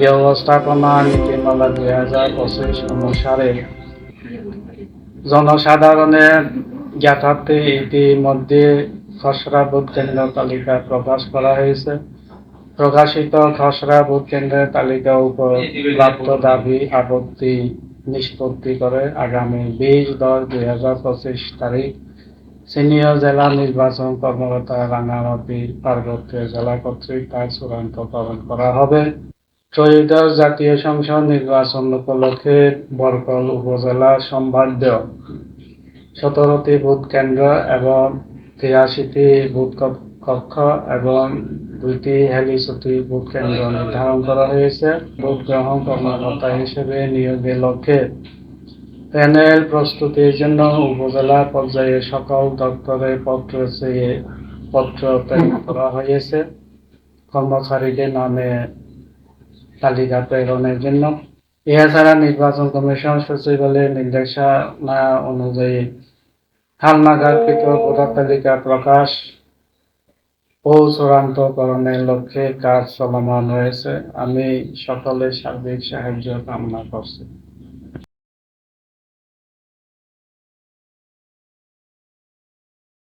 ব্যবস্থাপনা নীতিমালা দুই হাজার পঁচিশ অনুসারে জনসাধারণের জ্ঞাতার্থে ইতিমধ্যে খসড়া ভোট কেন্দ্র তালিকা প্রকাশ করা হয়েছে। প্রকাশিত খসড়া ভোট কেন্দ্রের তালিকা প্রাপ্ত দাবি, আপত্তি নিষ্পত্তি করে আগামী বিশ দশ দুই হাজার পঁচিশ তারিখ সিনিয়র জেলা নির্বাচন কর্মকর্তা রাঙামাটি পার্বত্য জেলা কর্তৃক তা চূড়ান্তকরণ করা হবে। ত্রয়োদশ জাতীয় সংসদ নির্বাচন উপলক্ষে বরকল উপজেলা সম্ভাব্য সতেরোটি ভোট কেন্দ্র এবং তিরাশিটি ভোট কক্ষ এবং দুইটি হেলিচুটি ভোট কেন্দ্র নির্ধারণ করা হয়েছে। ভোট গ্রহণ কর্মকর্তা হিসেবে নিয়োগের লক্ষ্যে প্যানেল প্রস্তুতির জন্য উপজেলা পর্যায়ে সকল দপ্তরে পত্র চেয়ে পত্র প্রেরণ করা হয়েছে। কর্মচারীদের নামে তালিকা প্রেরণের জন্য। এছাড়া নির্বাচন কমিশন সচিবালয়ের নির্দেশনা অনুযায়ী হালনাগাদকৃত ভোটার তালিকা প্রকাশ ও চূড়ান্তকরণের লক্ষ্যে কাজ চলমান রয়েছে আমি সকলে সার্বিক সাহায্য কামনা করছি।